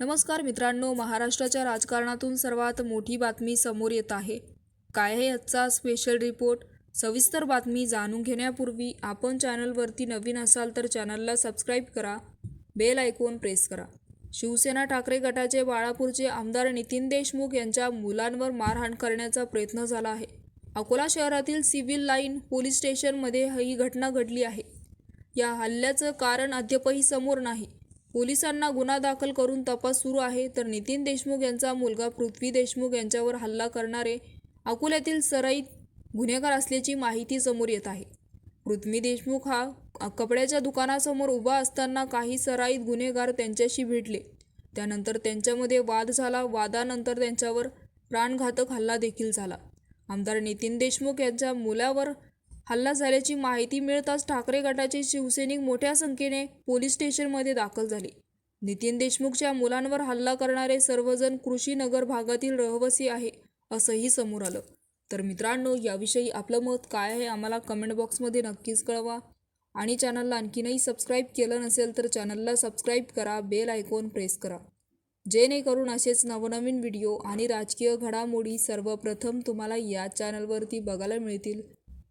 नमस्कार मित्रांनो महाराष्ट्राच्या राजकारणातून सर्वात मोठी बातमी समोर येत आहे. काय आहे आजचा स्पेशल रिपोर्ट सविस्तर बातमी जाणून घेण्यापूर्वी आपण चॅनलवरती नवीन असाल तर चॅनलला सबस्क्राईब करा बेल आयकॉन प्रेस करा. शिवसेना ठाकरे गटाचे बाळापूरचे आमदार नितीन देशमुख यांच्या मुलांवर मारहाण करण्याचा प्रयत्न झाला आहे. अकोला शहरातील सिव्हिल लाईन पोलीस स्टेशनमध्ये ही घटना घडली आहे. या हल्ल्याचं कारण अद्यापही समोर नाही. पोलिसांना गुन्हा दाखल करून तपास सुरू आहे. तर नितीन देशमुख यांचा मुलगा पृथ्वी देशमुख यांच्यावर हल्ला करणारे अकोल्यातील सराईत गुन्हेगार असल्याची माहिती समोर येत आहे. पृथ्वी देशमुख हा कपड्याच्या दुकानासमोर उभा असताना काही सराईत गुन्हेगार त्यांच्याशी भेटले. त्यानंतर त्यांच्यामध्ये वाद झाला. वादानंतर त्यांच्यावर प्राणघातक हल्ला देखील झाला. आमदार नितीन देशमुख यांच्या मुलावर हल्ला झाल्याची माहिती मिळताच ठाकरे गटाचे शिवसैनिक मोठ्या संख्येने पोलीस स्टेशनमध्ये दाखल झाले. नितीन देशमुखच्या मुलांवर हल्ला करणारे सर्वजण कृषीनगर भागातील रहिवासी आहे असंही समोर आलं. तर मित्रांनो याविषयी आपलं मत काय आहे आम्हाला कमेंट बॉक्समध्ये नक्कीच कळवा. आणि चॅनलला आणखीनही सबस्क्राईब केलं नसेल तर चॅनलला सबस्क्राईब करा बेल आयकॉन प्रेस करा. जेणेकरून असेच नवनवीन व्हिडिओ आणि राजकीय घडामोडी सर्वप्रथम तुम्हाला या चॅनलवरती बघायला मिळतील.